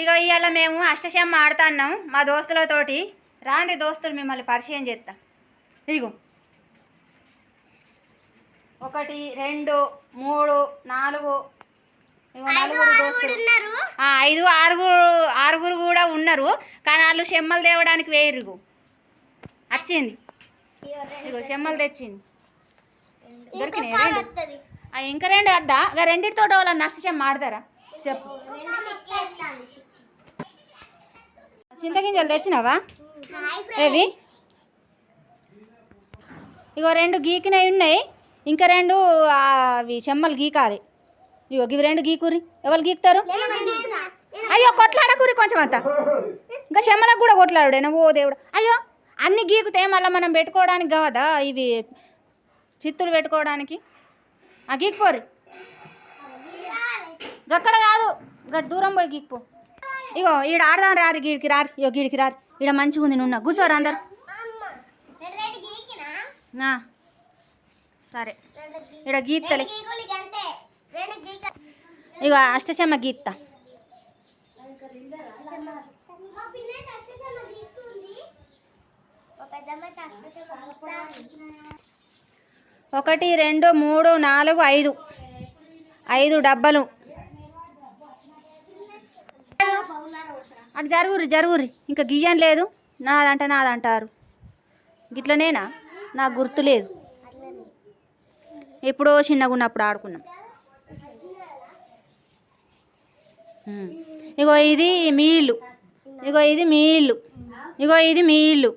ఇక ఇవాళ మేము అష్టశమ్మ ఆడుతున్నాం మా దోస్తులతోటి. రాండి దోస్తులు మిమ్మల్ని పరిచయం చేస్తా ఇగో. ఒకటి రెండు మూడు నాలుగు. ఇగో నలుగురు దోస్తులు. ఐదు ఆరుగురు ఆరుగురు కూడా ఉన్నారు. కానీ వాళ్ళు చెమ్మలు తేవడానికి వేయరు వచ్చింది ఇగో చెమ్మలు తెచ్చింది. దొరికినాయి ఇంకా రెండు. అద్దా ఇక రెండింటితో వాళ్ళ నష్ట చెమ్మ ఆడతారా? చెప్పు. చింతగింజలు తెచ్చినావా? ఏవి? ఇగో రెండు గీకినవి ఉన్నాయి. ఇంకా రెండు అవి చెమ్మలు గీకాలి. ఇగో ఇవి రెండు గీకురి ఎవరు గీకుతారు? అయ్యో కొట్లాడకూరి కొంచెం అంత. ఇంకా చెమ్మలకు కూడా కొట్లాడుడేనా ఓ దేవుడు. అయ్యో అన్ని గీకుతే మళ్ళీ మనం పెట్టుకోవడానికి కాదా ఇవి చిత్తులు పెట్టుకోవడానికి. ఆ గీక్పోరి గక్కడ కాదు. గట్ దూరం పోయి గీక్పో. ఇగో ఈడ ఆడదాం రారు గీడికి రారు ఇగో గీడికి రారు ఈడ మంచిగా ఉంది నున్న కూర్చోరు అందరు. సరే. ఈడ గీత్తలే. ఇగో అష్టచమ్మ గీత ఒకటి రెండు మూడు నాలుగు ఐదు. ఐదు డబ్బలు. అటు జరుగురి జరుగురి ఇంకా గియ్యం లేదు. నాదంట నాదంటారు. గిట్లనేనా? నాకు గుర్తు లేదు. ఎప్పుడో చిన్నగా ఉన్నప్పుడు ఆడుకున్నాం. ఇగో ఇది మీ ఇల్లు. ఇగో ఇది మీ ఇల్లు. ఇగో ఇది మీ ఇల్లు.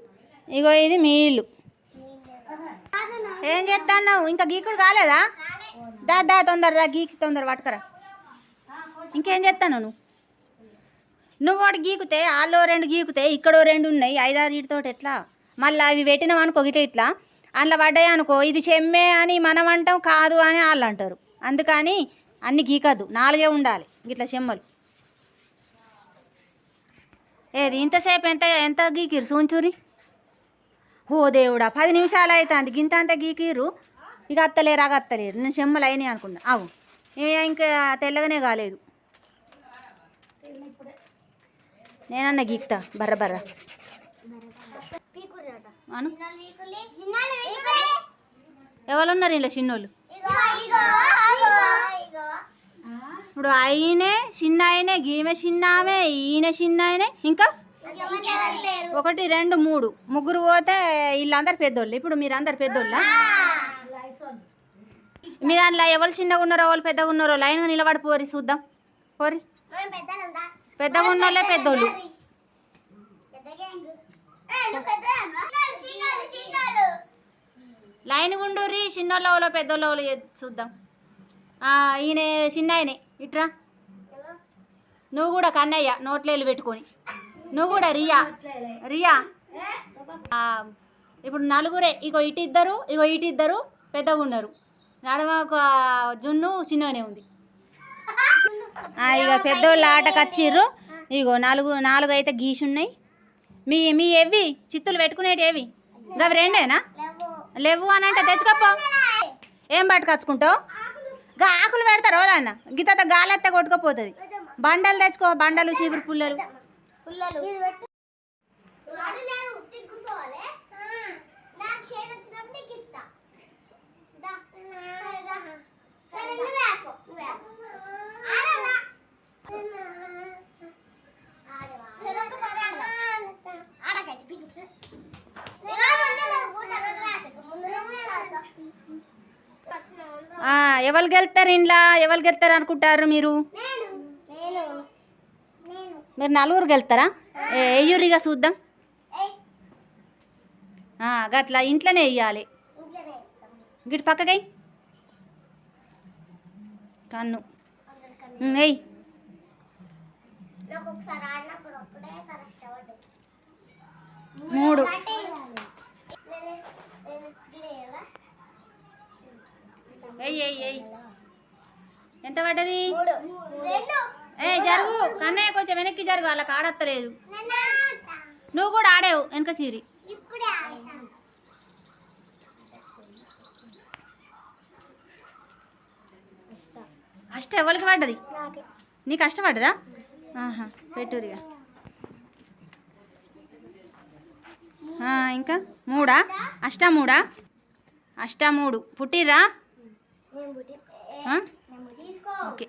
ఇగో ఇది మీ ఇల్లు. ఏం చేస్తాన్నావు ఇంకా గీకుడు కాలేదా? దా దా తొందరరా గీకి తొందర పట్టుకరా. ఇంకేం చేస్తాను నువ్వు? నువ్వు వాడు గీకుతే వాళ్ళు రెండు గీకుతే ఇక్కడో రెండు ఉన్నాయి. ఐదారు వీటితో ఎట్లా? మళ్ళీ అవి పెట్టినాం అనుకో ఇట్లా ఇట్లా. అందులో పడ్డాయి అనుకో ఇది చెమ్మే అని మనం అంటాం కాదు అని వాళ్ళు అంటారు. అందుకని అన్ని గీకద్దు. నాలుగే ఉండాలి. ఇట్లా చెమ్మలు. ఏది ఇంతసేపు ఎంత ఎంత గీకిరు సూంచూరి? ఓ దేవుడా పది నిమిషాలు అవుతుంది గింత అంత గీకిరు ఇక అత్తలేరు అగ అత్తలేరు. నేను చెమ్మలు అయినాయి అనుకున్నా. అవు ఇంకా తెల్లగానే కాలేదు. నేనన్నా గీక్తా. బర్ర బర్ర. ఎవరున్నారు ఇలా చిన్నోళ్ళు? ఇప్పుడు అయినే చిన్న ఆయనే గీమె చిన్న ఆమె ఈయన చిన్న ఆయనే. ఇంకా? ఒకటి రెండు మూడు. ముగ్గురు పోతే వీళ్ళందరు పెద్దోళ్ళు. ఇప్పుడు మీరు అందరు పెద్దోళ్ళ? మీ దాంట్లో ఎవరు చిన్నగా ఉన్నారో వాళ్ళు పెద్దగా ఉన్నారో లైన్గా నిలబడి పోరి చూద్దాం. పోరి. పెద్దగా ఉన్నోళ్ళే పెద్దోళ్ళు. లైన్ గుండూరి చిన్నోళ్ళ వాళ్ళు పెద్దోళ్ళ వాళ్ళు చూద్దాం. ఈయన చిన్న ఆయనే ఇట్రా. నువ్వు కూడా కన్నయ్య నోట్లేలు పెట్టుకొని. నువ్వు కూడా రియా. రియా. ఇప్పుడు నలుగురే. ఇగో ఇటు ఇద్దరు ఇగో ఇటు ఇద్దరు పెద్దగా ఉన్నారు నడమ ఒక జున్ను చిన్నగానే ఉంది. ఇక పెద్దోళ్ళు ఆటకు వచ్చిర్రు. ఇగో నాలుగు నాలుగు అయితే గీసి ఉన్నాయి మీ మీ ఎవి చిత్తులు పెట్టుకునేటి ఏవి? గవి రెండేనా? లేవు అని అంటే తెచ్చుకోపో. ఏం పట్టుకొచ్చుకుంటావు? గా ఆకులు పెడతారు వాళ్ళన్న గిత గాలెత్త కొట్టుకపోతుంది. బండలు తెచ్చుకో బండలు చీపురు పుల్లలు. ఎవరు గెలుస్తారు ఇంట్లో ఎవరు గెలుతారు అనుకుంటారు మీరు? మీరు నలుగురు గెలుతారా ఎయ్యూరిగా చూద్దాం. గట్లా ఇంట్లోనే వెయ్యాలి. గిట్ పక్కకై కన్ను. ఉమ్, మూడు. ఎయ్ ఎయ్ ఎయ్ ఎంత పడ్డది? ఏ జరుగు. కన్నయ్య కొంచెం వెనక్కి జరుగు వాళ్ళకి ఆడత్తలేదు. నువ్వు కూడా ఆడావు వెనక సీరి. అష్ట ఎవరికి పడ్డది? నాకే. నీకు కష్టపడ్డదా ఆహా పెట్టురిగా. ఇంకా మూడా? అష్టా మూడా? అష్టా మూడు. పుట్టిర్రా? Okay.